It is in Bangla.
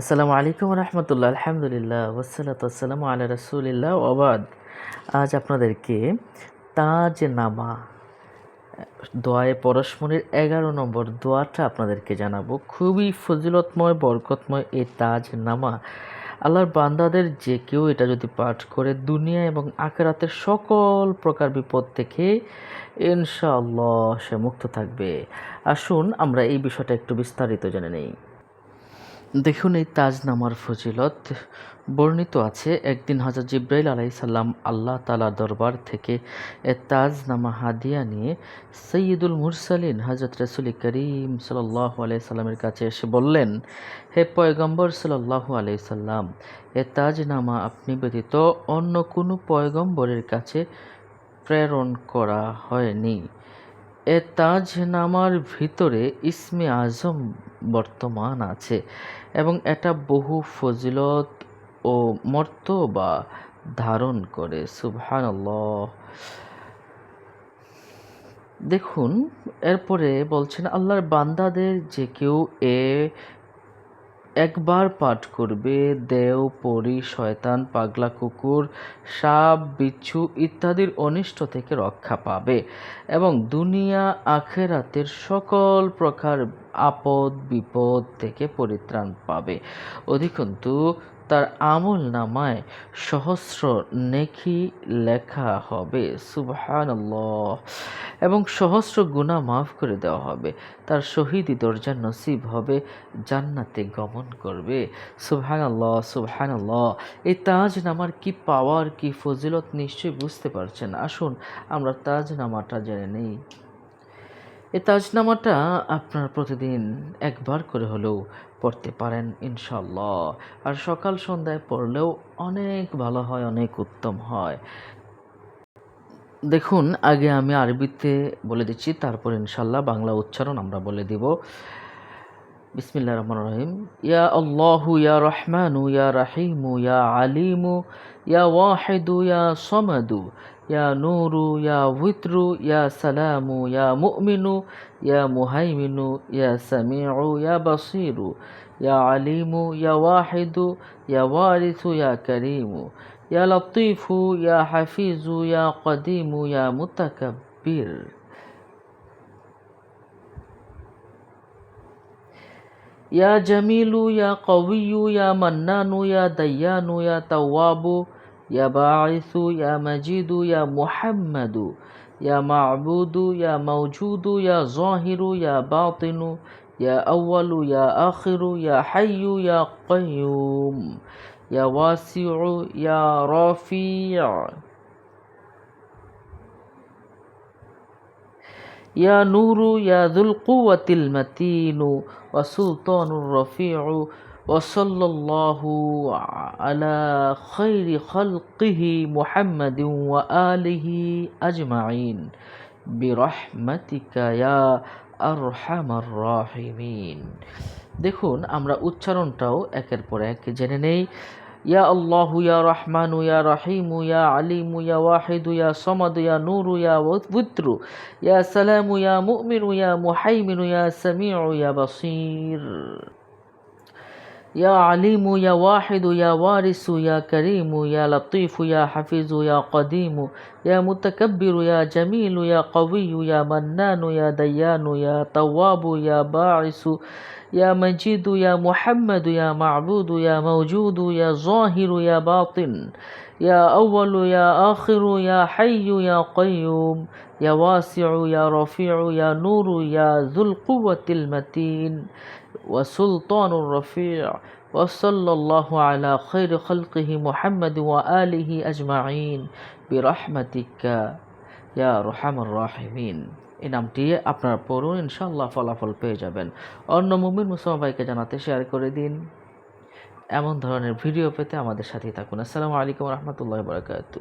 আসসালামু আলাইকুম রহমতুল্লাহ, আলহামদুলিল্লাহ ওসালাত আসসালামু আল্লাহ রসুলিল্লাহ ওবাদ আজ আপনাদেরকে তাজ নামা, দোয়ায়ে পরশমণির এগারো নম্বর দোয়াটা আপনাদেরকে জানাব। খুবই ফজিলতময়, বরকতময় এই তাজ নামা। আল্লাহর বান্দাদের যে কেউ এটা যদি পাঠ করে দুনিয়া এবং আখেরাতের সকল প্রকার বিপদ থেকে ইনশাআল্লাহ সে মুক্ত থাকবে। আসুন আমরা এই বিষয়টা একটু বিস্তারিত জেনে নেই। দেখুন এই তাজনামার ফজিলত। বর্ণিত আছে, একদিন হাজার জিব্রাইল আলাইসাল্লাম আল্লাহ তালা দরবার থেকে এ তাজনামা হাদিয়া নিয়ে সৈয়দুল মুরসালিন হজরত রসুল করিম সাল্লাহ আলাই সাল্লামের কাছে এসে বললেন, হে পয়গম্বর সাল্লাহ আলাই সাল্লাম, এ তাজনামা আপনি ব্যতীত অন্য কোনো পয়গম্বরের কাছে প্রেরণ করা হয়নি। এ তাজনামার ভিতরে ইসমে আজম বর্তমান আছে এবং এটা বহু ফজিলত ও মর্তবা ধারণ করে, সুবহানাল্লাহ। দেখুন, এরপরে বলছেন, আল্লাহর বান্দাদের যে কেউ এ একবার পাঠ করবে, দেও, পরি, শয়তান, পাগলা কুকুর, সাপ, বিচ্ছু ইত্যাদির অনিষ্ট থেকে রক্ষা পাবে এবং দুনিয়া, আখেরাতের সকল প্রকার আপদ, বিপদ থেকে পরিত্রাণ পাবে। অধিকন্তু, তার আমল নামায় সহস্র নেকি লেখা হবে। সুবহান এবং সহস্র গুণা মাফ করে দেওয়া হবে। তার শহীদি দরজা নসিব হবে, জান্নাতে গমন করবে। সুবহান আল্লাহ সুবহান আল্লাহ এই তাজ নামার কি পাওয়ার কি ফজিলত নিশ্চয়ই বুঝতে পারছেন। আসুন, আমরা তাজ নামাটা জেনে নেই। এই তাজনামাটা আপনার প্রতিদিন একবার করে হলেও পড়তে পারেন ইনশাল্লাহ আর সকাল সন্ধ্যায় পড়লেও অনেক ভালো হয়, অনেক উত্তম হয়। দেখুন, আগে আমি আরবিতে বলে দিচ্ছি, তারপর ইনশাল্লাহ বাংলা উচ্চারণ আমরা বলে দিব। বিসমিল্লা রহমান রহিম। ইয়া আল্লাহু, ইয়া রহমানু, ইয়া রাহিমু, ইয়া আলিমু, ইয়া ওয়াহিদু, ইয়া সমাদু, ইয়া নুরু, ইয়া ভিত্রু ইয়া সালামু, ইয়া মুমিনু, ইয়া মুহাইমিনু, ইয়া সামিউ, ইয়া বাসিরু, ইয়া আলিমু, ইয়া ওয়াহিদু, ইয়া ওয়ারিসু, ইয়া করিমু। يا لطيف يا حفيظ يا قديم يا متكبر. يا جميل يا قوي يا منان يا ديان يا تواب يا باعث يا مجيد يا محمد يا معبود يا موجود يا ظاهر يا باطن يا أول يا آخر يا حي يا قيوم. يا واسع يا رفيع يا نور يا ذو القوة المتين. وسلطان الرفيع وصلى الله على خير خلقه محمد وآله أجمعين. برحمتك يا আর রহমার রাহিমিন দেখুন, আমরা উচ্চারণটাও একের পর এক জেনে নেই। ইয়া আল্লাহ ইয়া রহমান ইয়া রাহিম ইয়া আলিম ইয়া ওয়াহিদ ইয়া সমদ ইয়া নূর ইয়া বুত্রু ইয়া সালাম ইয়া মুমিন ইয়া মুহাইমিন ইয়া সামিউ ইয়া বাসির। يا عليم يا واحد يا وارث يا كريم يا لطيف يا حفيظ يا قديم يا متكبر يا جميل يا قوي يا منان يا ديان يا تواب يا باعث يا مجيد يا محمد يا معبود يا موجود يا ظاهر يا باطن يا أول يا آخر يا حي يا قيوم يا واسع يا رفيع يا نور يا ذو القوة المتين وسلطان الرفيع وصلى الله على خير خلقه محمد وآله أجمعين برحمتك يا رحم الراحمين এই নামটি আপনারা পড়ুন ইনশাল্লাহ ফলাফল পেয়ে যাবেন অন্য মুমিন মুসলমান ভাইকে জানাতে শেয়ার করে দিন এমন ধরনের ভিডিও পেতে আমাদের সাথেই থাকুন আসসালামু আলাইকুম রহমতুল্লাহ বরকাত